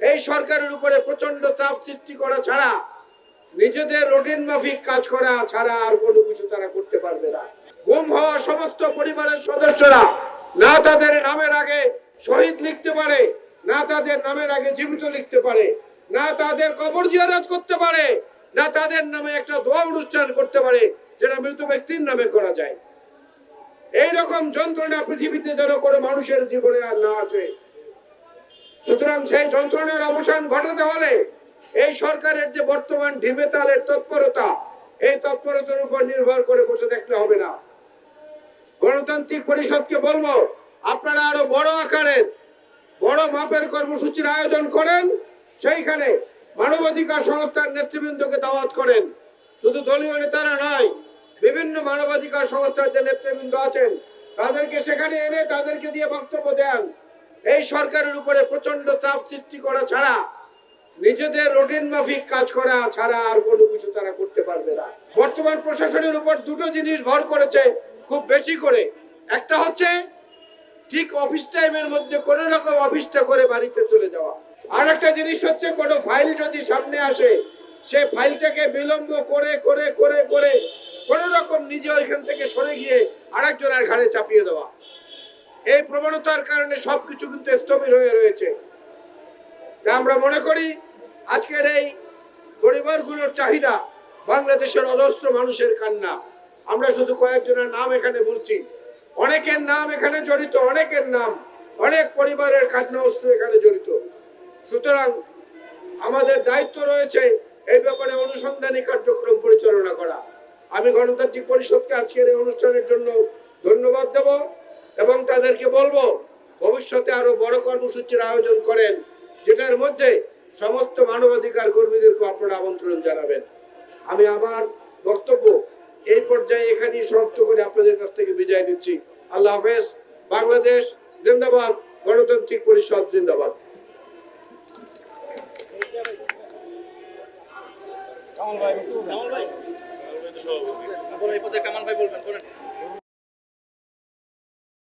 এই সরকারের উপরে প্রচণ্ড চাপ সৃষ্টি করা ছাড়া নিজেদের রুটিন মাফিক কাজ করা ছাড়া আর কোনো কিছু তারা করতে পারবে না। গুম হওয়া সমস্ত পরিবারের সদস্যরা না তাদের নামের আগে শহীদ লিখতে পারে, না তাদের নামের আগে জীবিত লিখতে পারে, না তাদের কবর জিয়ারত করতে পারে, না তাদের নামে একটা দোয়া অনুষ্ঠান করতে পারে যেটা মৃত ব্যক্তির নামে করা যায়। এই রকম যন্ত্রণা পৃথিবীতে যেন কোনো মানুষের জীবনে আর না আসে। সুতরাং সেই যন্ত্রণার অবসান ঘটাতে হলে এই সরকারের যে বর্তমান ঢিমে তালের তৎপরতা, এই তৎপরতার উপর নির্ভর করে বসে থাকলে হবে না। গণতান্ত্রিক পরিষদকে বলব, আপনারা আরও বড় আকারের, বড় মাপের কর্মসূচির আয়োজন করেন, সেইখানে মানবাধিকার সংস্থার নেতৃবৃন্দকে দাওয়াত করেন। শুধু দলীয় নেতারা নয়, বিভিন্ন মানবাধিকার সংস্থার যে নেতৃবৃন্দ আছেন, তাদেরকে সেখানে এনে তাদেরকে দিয়ে বক্তব্য দেন। এই সরকারের উপরে প্রচণ্ড চাপ সৃষ্টি করা ছাড়া নিজেদের রুটিন মাফিক কাজ করা ছাড়া আর কোনো কিছু তারা করতে পারবে না। বর্তমান প্রশাসনের উপর দুটো জিনিস ভর করেছে খুব বেশি করে। একটা হচ্ছে, ঠিক অফিস টাইমের মধ্যে কোন রকম অফিসটা করে বাড়িতে চলে যাওয়া। আর একটা জিনিস হচ্ছে, কোনো ফাইল যদি সামনে আসে, সে ফাইলটাকে বিলম্ব করে করে করে করে কোন রকম নিজে ওইখান থেকে সরে গিয়ে আরেকজনের ঘাড়ে চাপিয়ে দেওয়া। এই প্রবণতার কারণে সবকিছু কিন্তু স্থবির হয়ে রয়েছে। আমরা মনে করি, আজকের এই পরিবারগুলোর চাহিদা বাংলাদেশের অজস্র মানুষের কান্না। আমরা শুধু কয়েকজনের নাম এখানে বলছি। অনেকের নাম এখানে জড়িত, অনেকের নাম, অনেক পরিবারের কান্না অস্ত্র এখানে জড়িত। সুতরাং আমাদের দায়িত্ব রয়েছে এই ব্যাপারে অনুসন্ধানী কার্যক্রম পরিচালনা করা। আমি গণতান্ত্রিক পরিষদকে আজকের এই অনুষ্ঠানের জন্য ধন্যবাদ দেব। এবং তাদেরকে বলব ভবিষ্যতে আরও বড় কর্মসূচির আয়োজন করেন যেটার মধ্যে সমস্ত মানবাধিকার কর্মীদেরকে আপনারা আমন্ত্রণ জানাবেন। আমি আমার বক্তব্য এই পর্যায়ে এখানেই সমাপ্ত করে আপনাদের কাছ থেকে বিদায় নিচ্ছি। আল্লাহ হাফেজ। বাংলাদেশ জিন্দাবাদ গণতান্ত্রিক পরিষদ জিন্দাবাদ। কামাল ভাই কামাল ভাই। বলেন এই পথে কামাল ভাই বলবেন বলেন।